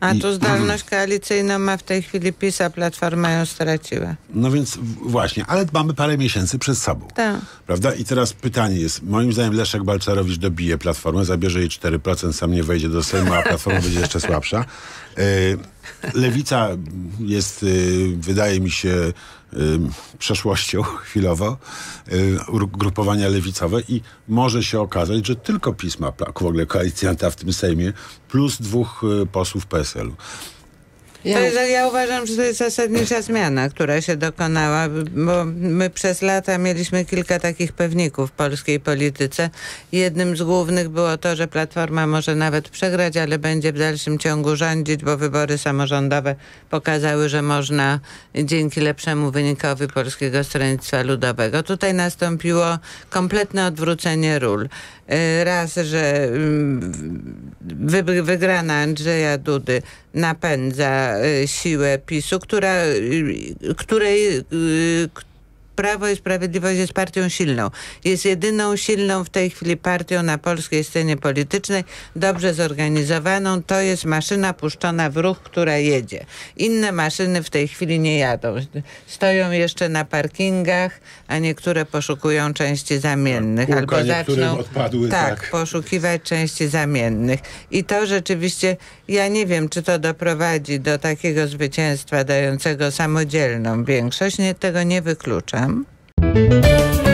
A I, tu zdolność koalicyjną ma w tej chwili PiS, a Platforma ją straciła. No więc właśnie, ale mamy parę miesięcy przed sobą. Tak. Prawda? I teraz pytanie jest, moim zdaniem Leszek Balcerowicz dobije Platformę, zabierze jej 4%, sam nie wejdzie do Sejmu, a Platforma będzie jeszcze słabsza. E, lewica jest, e, wydaje mi się, e, przeszłością chwilowo grupowania lewicowe i może się okazać, że tylko PiS ma w ogóle koalicjanta w tym Sejmie plus dwóch posłów PSL-u. Ja... Jest, ja uważam, że to jest zasadnicza zmiana, która się dokonała, bo my przez lata mieliśmy kilka takich pewników w polskiej polityce. Jednym z głównych było to, że Platforma może nawet przegrać, ale będzie w dalszym ciągu rządzić, bo wybory samorządowe pokazały, że można dzięki lepszemu wynikowi Polskiego Stronnictwa Ludowego. Tutaj nastąpiło kompletne odwrócenie ról. Y, raz, że mm, wygrana Andrzeja Dudy napędza y, siłę PiSu, która, y, której Prawo i Sprawiedliwość jest partią silną. Jest jedyną silną w tej chwili partią na polskiej scenie politycznej, dobrze zorganizowaną. To jest maszyna puszczona w ruch, która jedzie. Inne maszyny w tej chwili nie jadą. Stoją jeszcze na parkingach, a niektóre poszukują części zamiennych. Tak, albo zaczną odpadły, tak, tak, poszukiwać części zamiennych. I to rzeczywiście, ja nie wiem, czy to doprowadzi do takiego zwycięstwa dającego samodzielną większość. Nie, tego nie wykluczam. them.